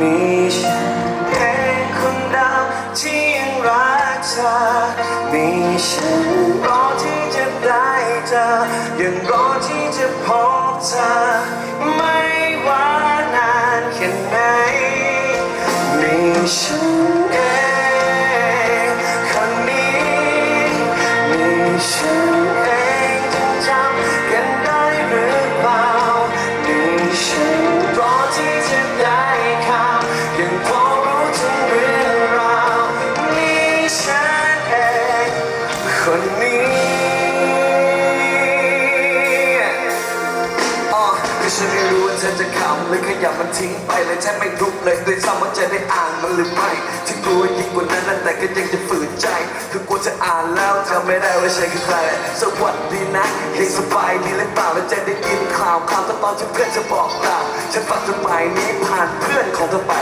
มีฉันแค่คนเดียวที่ยังรักเธอ มีฉันรอที่จะได้เธอยังรอที่จะพบเธอ คนนี้อ๋อคือฉันไม่รู้ว่าเธอจะขำหรือขยับมันทิ้งไปเลยแทบไม่รู้เลยด้วยซ้ำว่าจะได้อ่านมันหรือไม่ที่กลัวยิ่งกว่านั้นแต่ก็ยังจะฝืนใจ คือกลัวจะอ่านแล้วจำไม่ได้ว่าฉันคือใครสวัสดีนะยังสบายดีหรือเปล่าแล้วจะได้ยินข่าวข่าวก็ตอนที่เพื่อนจะบอกกล่าวฉันฟังจดหมายนี้ผ่านเพื่อนของเธอไป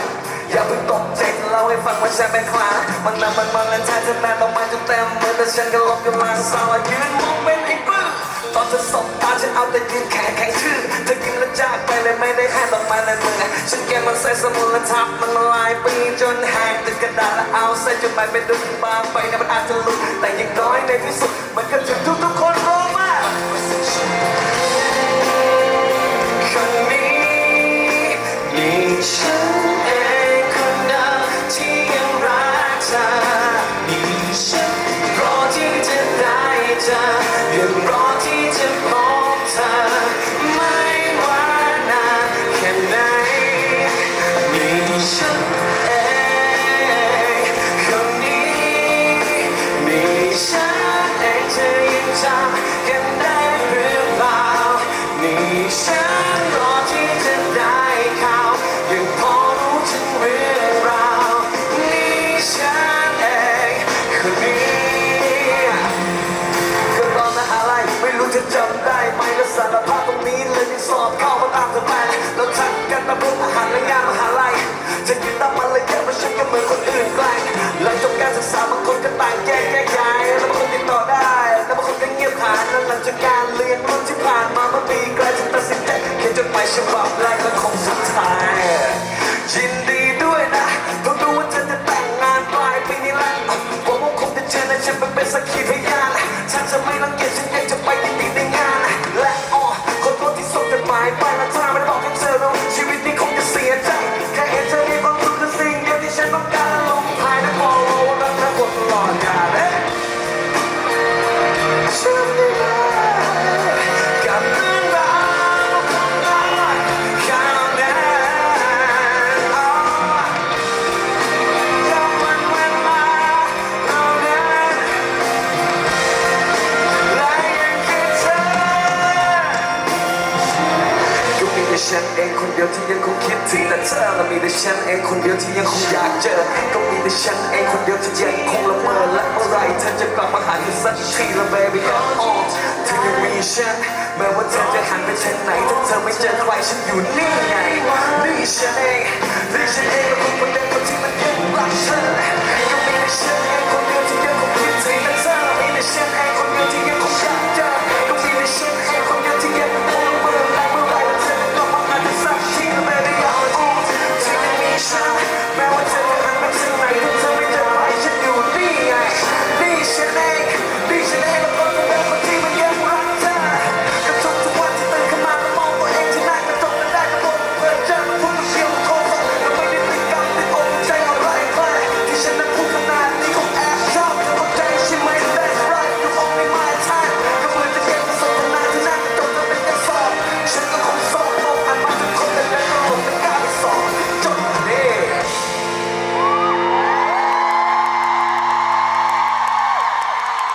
อย่าเพิ่งตกใจจะเล่าให้ฟังว่าฉันเป็นใครมันนำมันมันเล่นแทนจะแม่ต้องมาจนเต็มมือแต่ฉันก็ลบกำลังเศร้ายืนมองเป็นไอ้ปื้อตอนเธอสบตาฉันเอาแต่ยืนแข็งแข็งชื่อเธอกินแล้วจากไปเลยไม่ได้ให้ดอกไม้ในมือฉันแกะมันใส่สมุนและทับมันละลายปีจนแห้งติดกระดาษแล้วเอาใส่จดหมายไปดูบางไปนะมันอาจจะลุกแต่ เหมือนคนอื่นไกลหลังจบการศึกษาบางคนก็ต่างแยกแยกย้ายแล้วบางคนติดต่อได้ แล้วบางคนก็เงียบหายแล้วหลังจากการเรียนรุ่นที่ผ่านมาเมื่อปีไกลฉันตัดสินใจเขียนจดหมายฉบับแรกและคงสุดท้ายยิน ฉันเองคนเดียวที่ยังคงคิดถึงแต่เธอและมีแต่ฉันเองคนเดียวที่ยังคงอยากเจอ ก็มีแต่ฉันเองคนเดียวที่ยังคงละเมอและเมื่อไรเธอจะกลับมาหาฉันสักทีละ baby oh เธอยังมีฉันแม้ว่าเธอจะหันไปทางไหนถ้าเธอไม่เจอใครฉันอยู่นี่ไงนี่ฉันเองนี่ฉันเองและคนคนเดียวคนที่มันยัง